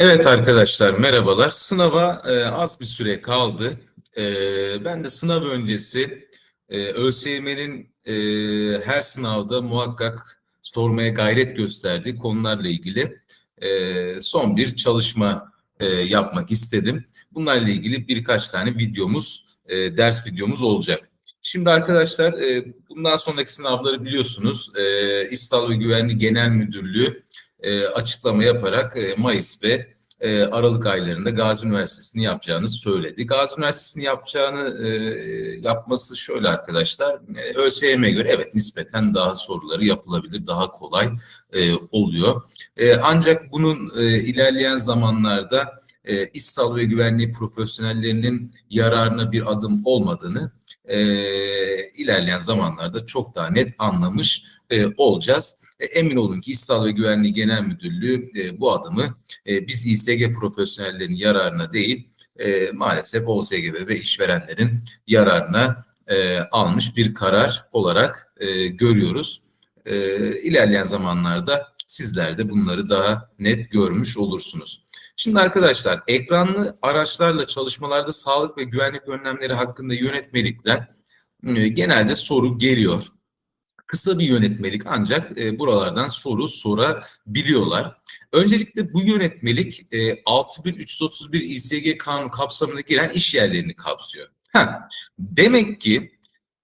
Evet arkadaşlar merhabalar. Sınava e, az bir süre kaldı. E, ben de sınav öncesi e, ÖSYM'nin e, her sınavda muhakkak sormaya gayret gösterdiği konularla ilgili e, son bir çalışma e, yapmak istedim. Bunlarla ilgili birkaç tane videomuz, e, ders videomuz olacak. Şimdi arkadaşlar e, bundan sonraki sınavları biliyorsunuz e, İstal ve Güvenlik Genel Müdürlüğü e, açıklama yaparak e, Mayıs ve e, Aralık aylarında Gazi Üniversitesi'ni yapacağını söyledi. Gazi Üniversitesi'ni yapacağını e, yapması şöyle arkadaşlar, e, ÖSYM'e göre evet nispeten daha soruları yapılabilir, daha kolay e, oluyor. E, ancak bunun e, ilerleyen zamanlarda e, iş sağlığı ve güvenliği profesyonellerinin yararına bir adım olmadığını e, ilerleyen zamanlarda çok daha net anlamış e, olacağız. E, emin olun ki İş ve Güvenliği Genel Müdürlüğü e, bu adımı e, biz İSG profesyonellerinin yararına değil e, maalesef OSGB ve işverenlerin yararına e, almış bir karar olarak e, görüyoruz. E, ilerleyen zamanlarda sizler de bunları daha net görmüş olursunuz. Şimdi arkadaşlar ekranlı araçlarla çalışmalarda sağlık ve güvenlik önlemleri hakkında yönetmelikler e, genelde soru geliyor. Kısa bir yönetmelik ancak e, buralardan soru sorabiliyorlar. Öncelikle bu yönetmelik e, 6331 İSG kanun kapsamına giren iş yerlerini kapsıyor. Ha, demek ki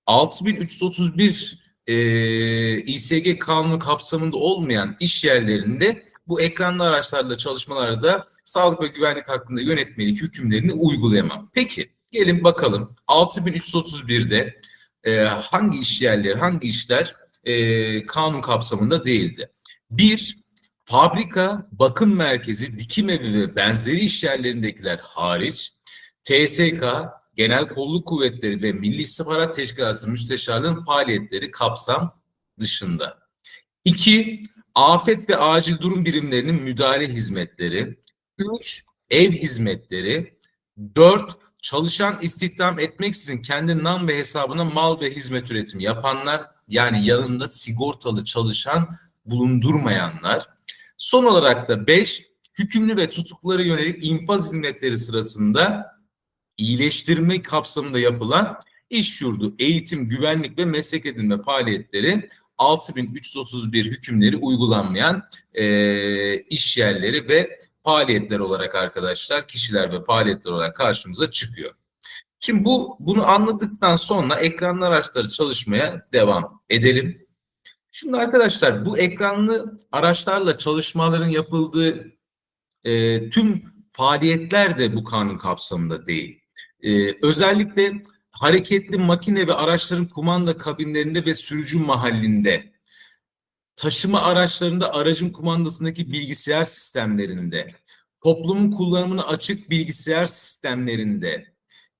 6331 e, İSG kanunu kapsamında olmayan iş yerlerinde bu ekranlı araçlarla çalışmalarda sağlık ve güvenlik hakkında yönetmelik hükümlerini uygulayamam. Peki gelin bakalım 6331'de e, hangi iş yerleri, hangi işler e, kanun kapsamında değildi? Bir, fabrika, bakım merkezi, dikim evi ve benzeri iş yerlerindekiler hariç, TSK, Genel Kolluk Kuvvetleri ve Milli İstihbarat Teşkilatı Müsteşarlığı'nın faaliyetleri kapsam dışında. İki, afet ve acil durum birimlerinin müdahale hizmetleri. Üç, ev hizmetleri. Dört, çalışan istihdam etmeksizin kendi nam ve hesabına mal ve hizmet üretimi yapanlar yani yanında sigortalı çalışan bulundurmayanlar. Son olarak da 5 hükümlü ve tutuklara yönelik infaz hizmetleri sırasında iyileştirme kapsamında yapılan iş yurdu, eğitim, güvenlik ve meslek edinme faaliyetleri 6331 hükümleri uygulanmayan e, iş yerleri ve faaliyetler olarak arkadaşlar kişiler ve faaliyetler olarak karşımıza çıkıyor. Şimdi bu bunu anladıktan sonra ekranlı araçları çalışmaya devam edelim. Şimdi arkadaşlar bu ekranlı araçlarla çalışmaların yapıldığı e, tüm faaliyetler de bu kanun kapsamında değil. E, özellikle hareketli makine ve araçların kumanda kabinlerinde ve sürücü mahallinde, taşıma araçlarında aracın kumandasındaki bilgisayar sistemlerinde, toplumun kullanımına açık bilgisayar sistemlerinde,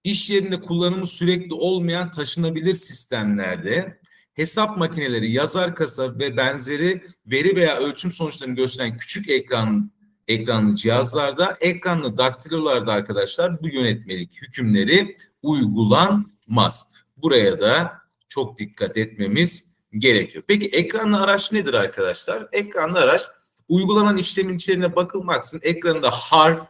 iş yerinde kullanımı sürekli olmayan taşınabilir sistemlerde, hesap makineleri, yazar kasa ve benzeri veri veya ölçüm sonuçlarını gösteren küçük ekran ekranlı cihazlarda, ekranlı daktilolarda arkadaşlar bu yönetmelik hükümleri uygulanmaz. Buraya da çok dikkat etmemiz gerekiyor. Peki ekranlı araç nedir arkadaşlar? Ekranlı araç uygulanan işlemin içeriğine bakılmaksızın ekranında harf,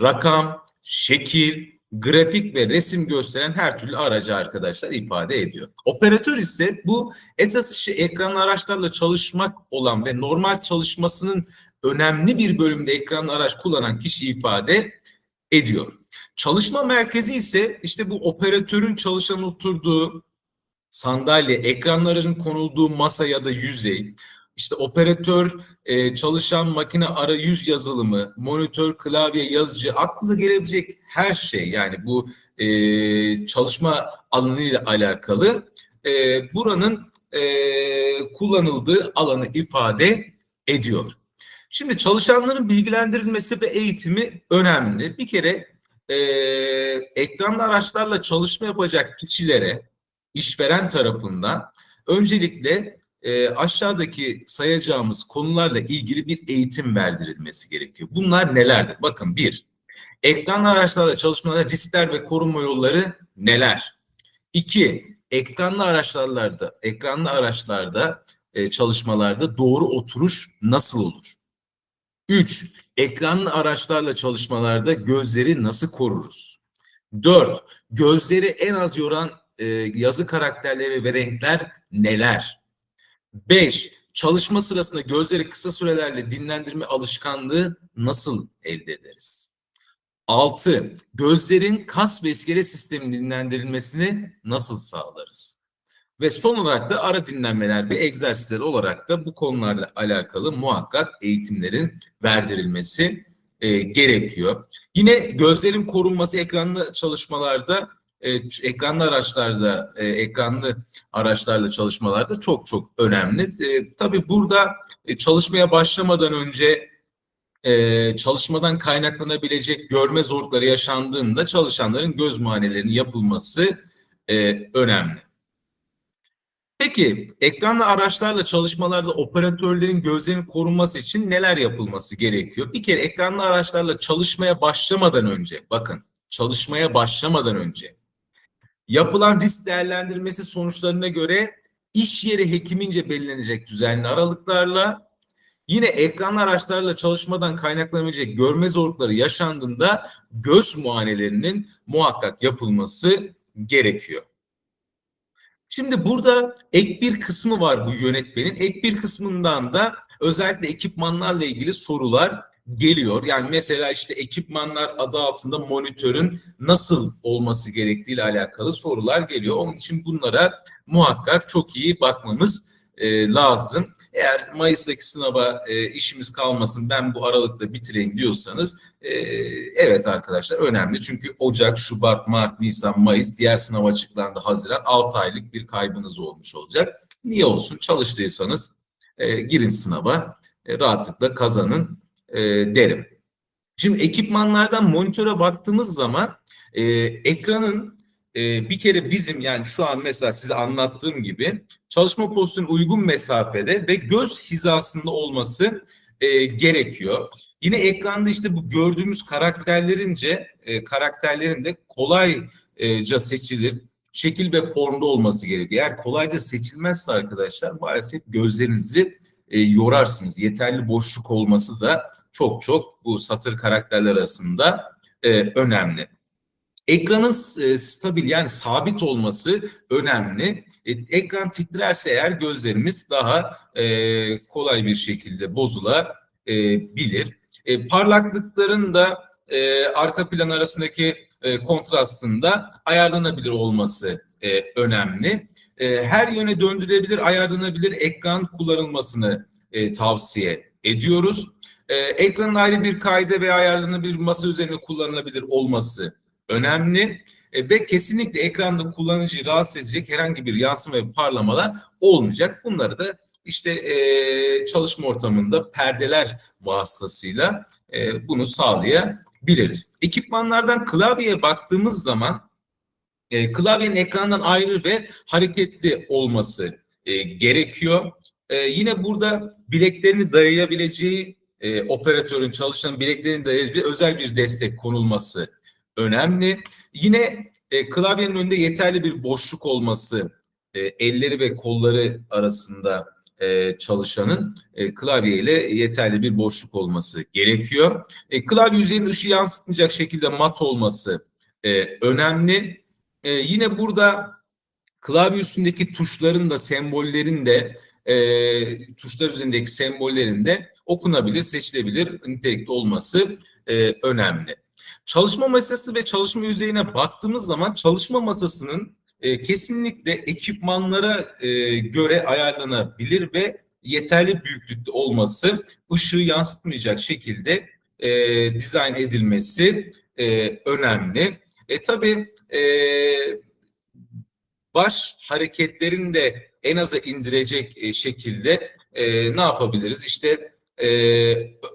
rakam, şekil, grafik ve resim gösteren her türlü aracı arkadaşlar ifade ediyor. Operatör ise bu esas işi ekranlı araçlarla çalışmak olan ve normal çalışmasının önemli bir bölümde ekranlı araç kullanan kişi ifade ediyor. Çalışma merkezi ise işte bu operatörün çalışan oturduğu sandalye, ekranlı aracın konulduğu masa ya da yüzey, işte operatör, e, çalışan makine arayüz yazılımı, monitör, klavye, yazıcı, aklınıza gelebilecek her şey yani bu e, çalışma alanıyla alakalı e, buranın e, kullanıldığı alanı ifade ediyor. Şimdi çalışanların bilgilendirilmesi ve eğitimi önemli. Bir kere e, ekranlı araçlarla çalışma yapacak kişilere işveren tarafından öncelikle e, aşağıdaki sayacağımız konularla ilgili bir eğitim verdirilmesi gerekiyor. Bunlar nelerdir? Bakın bir, ekranlı araçlarla çalışmada riskler ve korunma yolları neler? İki, ekranlı araçlarda, ekranlı araçlarda e, çalışmalarda doğru oturuş nasıl olur? 3. Ekranlı araçlarla çalışmalarda gözleri nasıl koruruz? 4. Gözleri en az yoran e, yazı karakterleri ve renkler neler? 5. Çalışma sırasında gözleri kısa sürelerle dinlendirme alışkanlığı nasıl elde ederiz? 6. Gözlerin kas ve iskelet sisteminin dinlendirilmesini nasıl sağlarız? Ve son olarak da ara dinlenmeler ve egzersizler olarak da bu konularla alakalı muhakkak eğitimlerin verdirilmesi e, gerekiyor. Yine gözlerin korunması ekranlı çalışmalarda, e, ekranlı araçlarda, e, ekranlı araçlarla çalışmalarda çok çok önemli. E, tabii burada e, çalışmaya başlamadan önce e, çalışmadan kaynaklanabilecek görme zorlukları yaşandığında çalışanların göz muayenelerinin yapılması e, önemli. Peki ekranlı araçlarla çalışmalarda operatörlerin gözlerinin korunması için neler yapılması gerekiyor? Bir kere ekranlı araçlarla çalışmaya başlamadan önce, bakın çalışmaya başlamadan önce yapılan risk değerlendirmesi sonuçlarına göre iş yeri hekimince belirlenecek düzenli aralıklarla Yine ekranlı araçlarla çalışmadan kaynaklanabilecek görme zorlukları yaşandığında göz muayenelerinin muhakkak yapılması gerekiyor. Şimdi burada ek bir kısmı var bu yönetmenin. Ek bir kısmından da özellikle ekipmanlarla ilgili sorular geliyor. Yani mesela işte ekipmanlar adı altında monitörün nasıl olması gerektiği ile alakalı sorular geliyor. Onun için bunlara muhakkak çok iyi bakmamız e, lazım. Eğer Mayıs'taki sınava e, işimiz kalmasın ben bu aralıkta bitireyim diyorsanız e, evet arkadaşlar önemli. Çünkü Ocak, Şubat, Mart, Nisan, Mayıs diğer sınav açıklandı Haziran 6 aylık bir kaybınız olmuş olacak. Niye olsun? Çalıştıysanız e, girin sınava e, rahatlıkla kazanın e, derim. Şimdi ekipmanlardan monitöre baktığımız zaman e, ekranın e, bir kere bizim yani şu an mesela size anlattığım gibi çalışma pozisyonu uygun mesafede ve göz hizasında olması e, gerekiyor. Yine ekranda işte bu gördüğümüz karakterlerince e, karakterlerin de kolayca seçilir şekil ve formda olması gerekiyor. Eğer kolayca seçilmezse arkadaşlar maalesef gözlerinizi e, yorarsınız. Yeterli boşluk olması da çok çok bu satır karakterler arasında e, önemli. Ekranın e, stabil yani sabit olması önemli. E, ekran titrerse eğer gözlerimiz daha e, kolay bir şekilde bozulabilir. Parlaklıkların da arka plan arasındaki kontrastında ayarlanabilir olması önemli. Her yöne döndürebilir, ayarlanabilir ekran kullanılmasını tavsiye ediyoruz. E, ekranın ayrı bir kayda veya ayarlanabilir masa üzerine kullanılabilir olması önemli e, ve kesinlikle ekranda kullanıcıyı rahatsız edecek herhangi bir yansıma ve parlamalar olmayacak. Bunları da işte e, çalışma ortamında perdeler vasıtasıyla e, bunu sağlayabiliriz. Ekipmanlardan klavyeye baktığımız zaman e, klavyenin ekrandan ayrı ve hareketli olması e, gerekiyor. E, yine burada bileklerini dayayabileceği e, operatörün çalışan bileklerini dayayabileceği özel bir destek konulması önemli. Yine e, klavyenin önünde yeterli bir boşluk olması, e, elleri ve kolları arasında e, çalışanın e, klavye ile yeterli bir boşluk olması gerekiyor. E, klavye yüzeyinin ışığı yansıtmayacak şekilde mat olması e, önemli. E, yine burada klavye üstündeki tuşların da sembollerin de e, tuşlar üzerindeki sembollerin de okunabilir, seçilebilir nitelikte olması e, önemli. Çalışma masası ve çalışma yüzeyine baktığımız zaman çalışma masasının e, kesinlikle ekipmanlara e, göre ayarlanabilir ve yeterli büyüklükte olması, ışığı yansıtmayacak şekilde e, dizayn edilmesi e, önemli. E, tabii e, baş hareketlerini de en aza indirecek e, şekilde e, ne yapabiliriz? İşte e,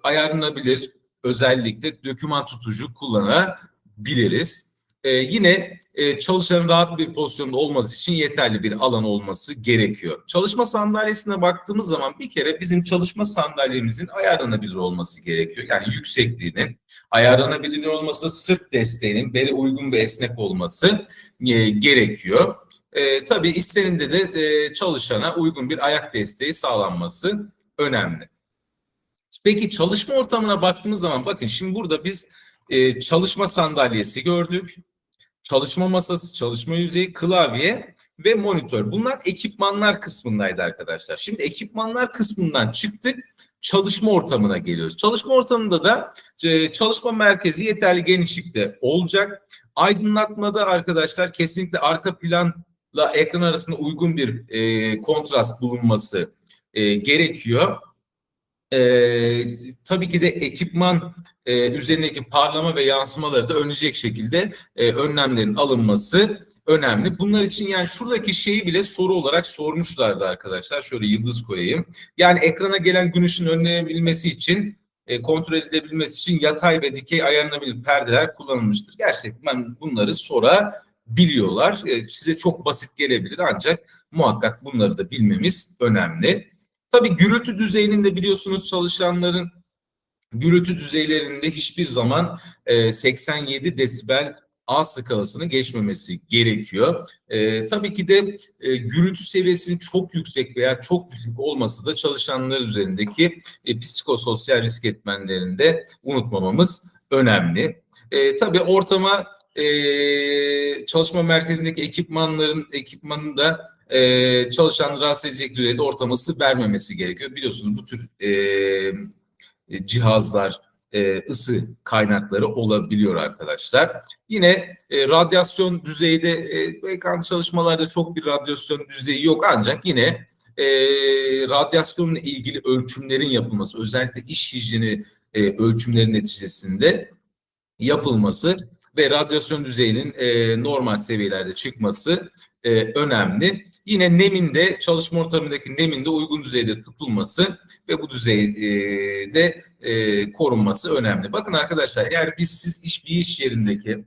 ayarlanabilir, özellikle döküman tutucu kullanabiliriz. Ee, yine e, çalışanın rahat bir pozisyonda olması için yeterli bir alan olması gerekiyor. Çalışma sandalyesine baktığımız zaman bir kere bizim çalışma sandalyemizin ayarlanabilir olması gerekiyor. Yani yüksekliğinin ayarlanabilir olması, sırt desteğinin beli uygun ve esnek olması e, gerekiyor. E, tabii isteninde de e, çalışana uygun bir ayak desteği sağlanması önemli. Peki çalışma ortamına baktığımız zaman bakın şimdi burada biz e, çalışma sandalyesi gördük. Çalışma masası, çalışma yüzeyi, klavye ve monitör. Bunlar ekipmanlar kısmındaydı arkadaşlar. Şimdi ekipmanlar kısmından çıktık. Çalışma ortamına geliyoruz. Çalışma ortamında da e, çalışma merkezi yeterli genişlikte olacak. Aydınlatmada arkadaşlar kesinlikle arka planla ekran arasında uygun bir e, kontrast bulunması e, gerekiyor. E, tabii ki de ekipman e, üzerindeki parlama ve yansımaları da önleyecek şekilde e, önlemlerin alınması önemli. Bunlar için yani şuradaki şeyi bile soru olarak sormuşlardı arkadaşlar. Şöyle yıldız koyayım. Yani ekrana gelen gün ışığının önlenebilmesi için e, kontrol edilebilmesi için yatay ve dikey ayarlanabilir perdeler kullanılmıştır. Gerçekten bunları sorabiliyorlar. E, size çok basit gelebilir ancak muhakkak bunları da bilmemiz önemli. Tabii gürültü düzeyinin de biliyorsunuz çalışanların gürültü düzeylerinde hiçbir zaman e, 87 desibel A skalasını geçmemesi gerekiyor. E, tabii ki de e, gürültü seviyesinin çok yüksek veya çok düşük olması da çalışanlar üzerindeki e, psikososyal risk etmenlerinde unutmamamız önemli. E, tabii ortama e, çalışma merkezindeki ekipmanların ekipmanın da e, çalışanları rahatsız edecek düzeyde ortama ısı vermemesi gerekiyor. Biliyorsunuz bu tür e, cihazlar e, ısı kaynakları olabiliyor arkadaşlar. Yine e, radyasyon düzeyde e, ekran çalışmalarda çok bir radyasyon düzeyi yok ancak yine e, radyasyonla ilgili ölçümlerin yapılması özellikle iş hijyeni e, ölçümlerin neticesinde yapılması ve radyasyon düzeyinin e, normal seviyelerde çıkması e, önemli. Yine nemin de çalışma ortamındaki nemin de uygun düzeyde tutulması ve bu düzeyde e, korunması önemli. Bakın arkadaşlar eğer biz siz iş bir iş yerindeki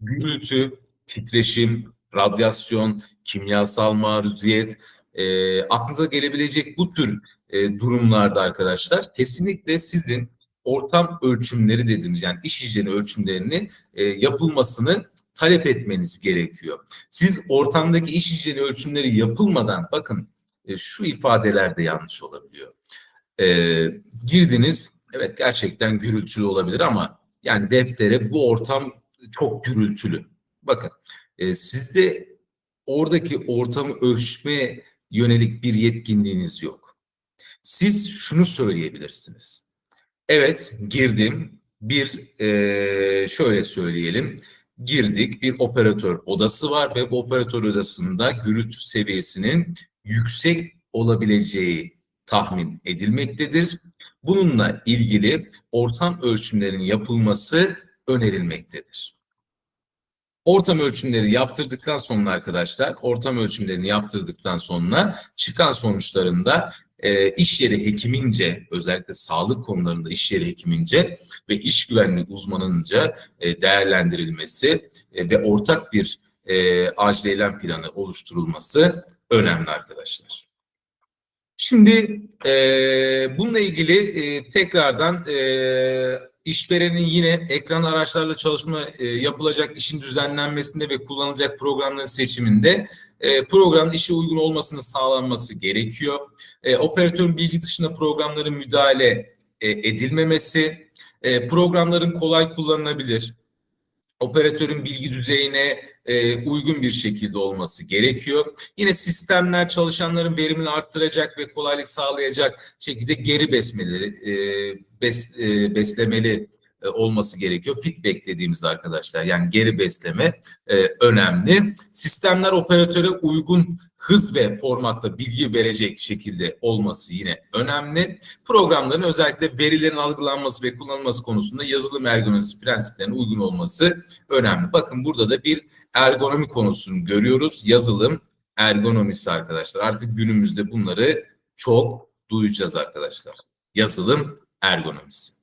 gürültü, titreşim, radyasyon, kimyasal maruziyet, e, aklınıza gelebilecek bu tür e, durumlarda arkadaşlar kesinlikle sizin ortam ölçümleri dediğimiz yani iş hijyeni ölçümlerini e, yapılmasını talep etmeniz gerekiyor. Siz ortamdaki iş hijyeni ölçümleri yapılmadan bakın e, şu ifadeler de yanlış olabiliyor. E, girdiniz evet gerçekten gürültülü olabilir ama yani deftere bu ortam çok gürültülü. Bakın e, sizde oradaki ortamı ölçme yönelik bir yetkinliğiniz yok. Siz şunu söyleyebilirsiniz. Evet girdim bir e, şöyle söyleyelim girdik bir operatör odası var ve bu operatör odasında gürültü seviyesinin yüksek olabileceği tahmin edilmektedir. Bununla ilgili ortam ölçümlerinin yapılması önerilmektedir. Ortam ölçümleri yaptırdıktan sonra arkadaşlar, ortam ölçümlerini yaptırdıktan sonra çıkan sonuçlarında e, iş yeri hekimince özellikle sağlık konularında iş yeri hekimince ve iş güvenliği uzmanınca e, değerlendirilmesi e, ve ortak bir e, acil eylem planı oluşturulması önemli arkadaşlar. Şimdi e, bununla ilgili e, tekrardan e, işverenin yine ekran araçlarla çalışma e, yapılacak işin düzenlenmesinde ve kullanılacak programların seçiminde e, programın işe uygun olmasını sağlanması gerekiyor. E, operatörün bilgi dışında programların müdahale e, edilmemesi, e, programların kolay kullanılabilir, operatörün bilgi düzeyine e, uygun bir şekilde olması gerekiyor. Yine sistemler çalışanların verimini arttıracak ve kolaylık sağlayacak şekilde geri besmeleri, e, bes, e, beslemeli e, olması gerekiyor. Feedback dediğimiz arkadaşlar yani geri besleme e, önemli. Sistemler operatöre uygun hız ve formatta bilgi verecek şekilde olması yine önemli. Programların özellikle verilerin algılanması ve kullanılması konusunda yazılım ergonomisi prensiplerine uygun olması önemli. Bakın burada da bir ergonomi konusunu görüyoruz. Yazılım ergonomisi arkadaşlar. Artık günümüzde bunları çok duyacağız arkadaşlar. Yazılım ergonomisi.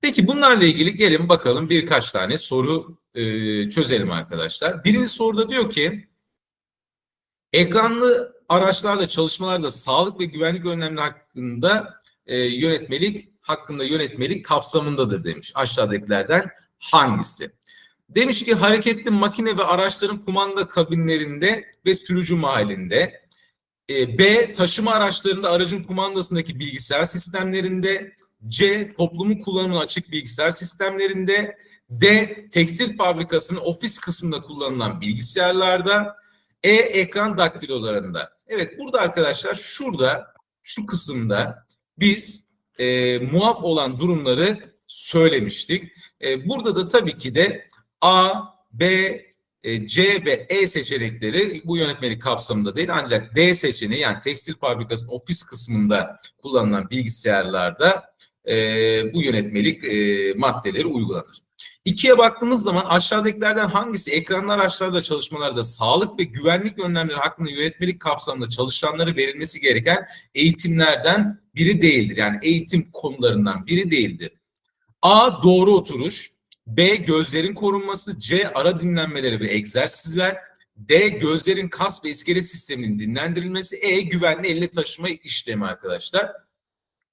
Peki bunlarla ilgili gelin bakalım birkaç tane soru e, çözelim arkadaşlar. Birinci soruda diyor ki ekranlı araçlarla çalışmalarda sağlık ve güvenlik önlemleri hakkında e, yönetmelik hakkında yönetmelik kapsamındadır demiş. Aşağıdakilerden hangisi? Demiş ki hareketli makine ve araçların kumanda kabinlerinde ve sürücü mahallinde. E, B taşıma araçlarında aracın kumandasındaki bilgisayar sistemlerinde C. Toplumun kullanımına açık bilgisayar sistemlerinde. D. Tekstil fabrikasının ofis kısmında kullanılan bilgisayarlarda. E. Ekran daktilolarında. Evet burada arkadaşlar şurada şu kısımda biz e, muaf olan durumları söylemiştik. E, burada da tabii ki de A, B, e, C ve E seçenekleri bu yönetmelik kapsamında değil ancak D seçeneği yani tekstil fabrikasının ofis kısmında kullanılan bilgisayarlarda e, bu yönetmelik e, maddeleri uygulanır. İkiye baktığımız zaman aşağıdakilerden hangisi ekranlı araçlarla çalışmalarda sağlık ve güvenlik önlemleri hakkında yönetmelik kapsamında çalışanlara verilmesi gereken eğitimlerden biri değildir. Yani eğitim konularından biri değildir. A. Doğru oturuş. B. Gözlerin korunması. C. Ara dinlenmeleri ve egzersizler. D. Gözlerin kas ve iskelet sisteminin dinlendirilmesi. E. Güvenli elle taşıma işlemi arkadaşlar.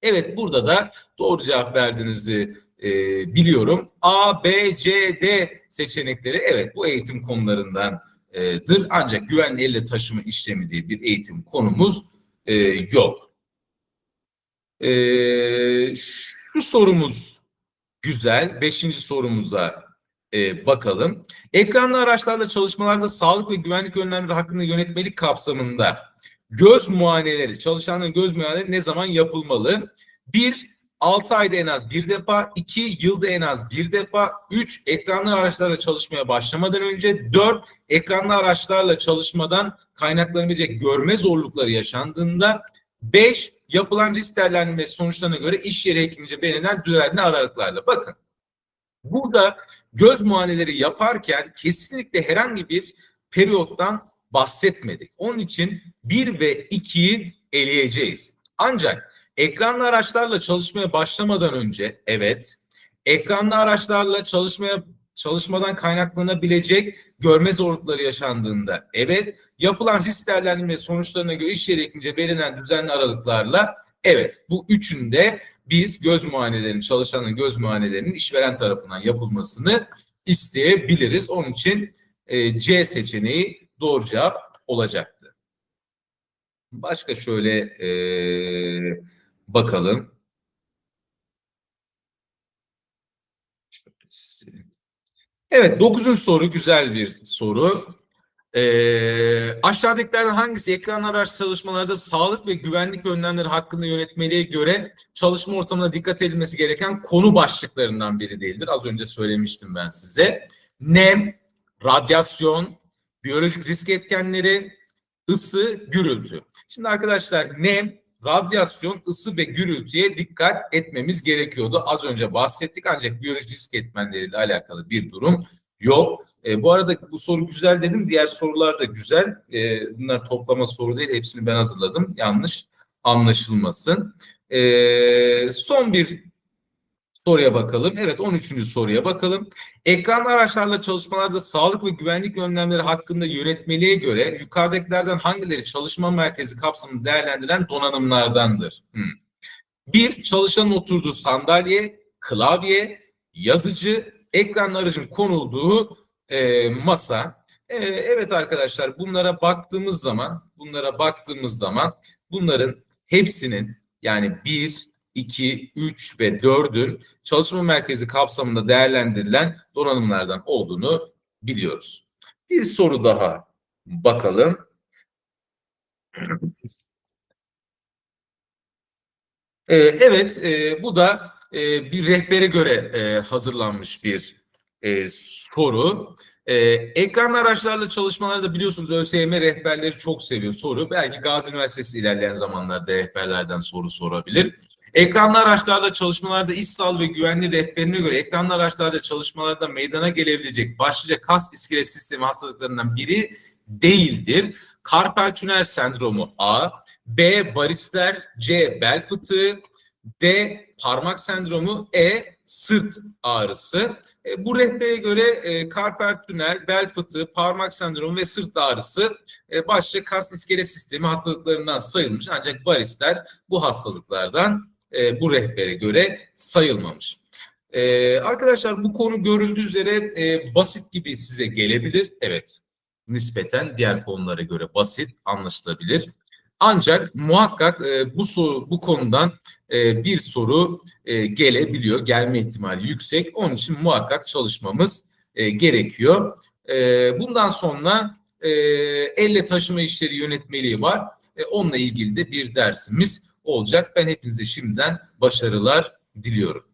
Evet burada da doğru cevap verdiğinizi e, biliyorum. A, B, C, D seçenekleri evet bu eğitim konularındandır. Ancak güvenli elle taşıma işlemi diye bir eğitim konumuz e, yok. E, şu sorumuz güzel. Beşinci sorumuza e, bakalım. Ekranlı araçlarla çalışmalarda sağlık ve güvenlik önlemleri hakkında yönetmelik kapsamında göz muayeneleri, çalışanların göz muayeneleri ne zaman yapılmalı? Bir, 6 ayda en az bir defa, 2 yılda en az bir defa, 3 ekranlı araçlarla çalışmaya başlamadan önce, 4 ekranlı araçlarla çalışmadan kaynaklanabilecek görme zorlukları yaşandığında, 5 yapılan risk değerlendirmesi sonuçlarına göre iş yeri hekimince belirlenen düzenli aralıklarla. Bakın burada göz muayeneleri yaparken kesinlikle herhangi bir periyottan bahsetmedik. Onun için 1 ve 2'yi eleyeceğiz. Ancak ekranlı araçlarla çalışmaya başlamadan önce evet, ekranlı araçlarla çalışmaya çalışmadan kaynaklanabilecek görme zorlukları yaşandığında evet, yapılan risk değerlendirme sonuçlarına göre iş yeri hekimince belirlenen düzenli aralıklarla evet. Bu üçünde biz göz muayenelerinin, çalışanın göz muayenelerinin işveren tarafından yapılmasını isteyebiliriz. Onun için e, C seçeneği doğru cevap olacaktı. Başka şöyle e, bakalım. Evet, dokuzuncu soru güzel bir soru. Ee, aşağıdakilerden hangisi ekran araç çalışmalarda sağlık ve güvenlik önlemleri hakkında yönetmeliğe göre çalışma ortamına dikkat edilmesi gereken konu başlıklarından biri değildir? Az önce söylemiştim ben size. Nem, radyasyon, biyolojik risk etkenleri, ısı, gürültü. Şimdi arkadaşlar nem, radyasyon, ısı ve gürültüye dikkat etmemiz gerekiyordu. Az önce bahsettik ancak biyolojik risk etmenleriyle alakalı bir durum yok. E, bu arada bu soru güzel dedim. Diğer sorular da güzel. E, bunlar toplama soru değil. Hepsini ben hazırladım. Yanlış anlaşılmasın. E, son bir soruya bakalım. Evet 13. soruya bakalım. Ekranlı araçlarla çalışmalarda sağlık ve güvenlik önlemleri hakkında yönetmeliğe göre yukarıdakilerden hangileri çalışma merkezi kapsamında değerlendiren donanımlardandır? Hmm. Bir, çalışanın oturduğu sandalye, klavye, yazıcı, ekranlı aracın konulduğu e, masa. E, evet arkadaşlar bunlara baktığımız zaman, bunlara baktığımız zaman bunların hepsinin yani bir, 2, 3 ve 4'ün çalışma merkezi kapsamında değerlendirilen donanımlardan olduğunu biliyoruz. Bir soru daha bakalım. Ee, evet, e, bu da e, bir rehbere göre e, hazırlanmış bir e, soru. E, ekranlı araçlarla çalışmalarda biliyorsunuz ÖSYM rehberleri çok seviyor soru. Belki Gazi Üniversitesi ilerleyen zamanlarda rehberlerden soru sorabilir. Ekranlı araçlarla çalışmalarda iş sağlığı ve güvenliği rehberine göre ekranlı araçlarda çalışmalarda meydana gelebilecek başlıca kas iskelet sistemi hastalıklarından biri değildir. Karpal tünel sendromu A, B varisler, C bel fıtığı, D parmak sendromu, E sırt ağrısı. E, bu rehbere göre e, karpal tünel, bel fıtığı, parmak sendromu ve sırt ağrısı e, başlıca kas iskelet sistemi hastalıklarından sayılmış. Ancak varisler bu hastalıklardan e, bu rehbere göre sayılmamış. E, arkadaşlar bu konu görüldüğü üzere e, basit gibi size gelebilir. Evet nispeten diğer konulara göre basit, anlaşılabilir. Ancak muhakkak e, bu soru bu konudan e, bir soru e, gelebiliyor, gelme ihtimali yüksek. Onun için muhakkak çalışmamız e, gerekiyor. E, bundan sonra e, elle taşıma işleri yönetmeliği var. E, onunla ilgili de bir dersimiz olacak. Ben hepinize şimdiden başarılar diliyorum.